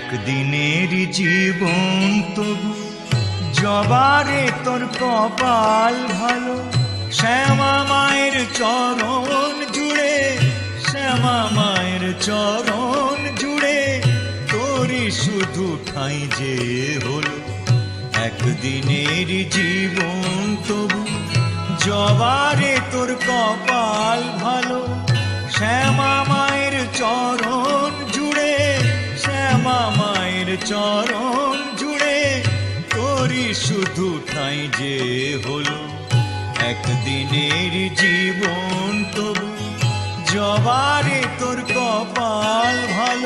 একদিনের জীবন তবু জবারে তোর কপাল ভালো। শ্যামা মায়ের চরণ জুড়ে, শ্যামা মায়ের চরণ জুড়ে তোরই শুধু ঠাঁই যে হলো। একদিনের জীবন তবু জবারে চরণ জুড়ে তোরি শুধু তাই যে হলো। একদিনের জীবন তবু জবারে তোর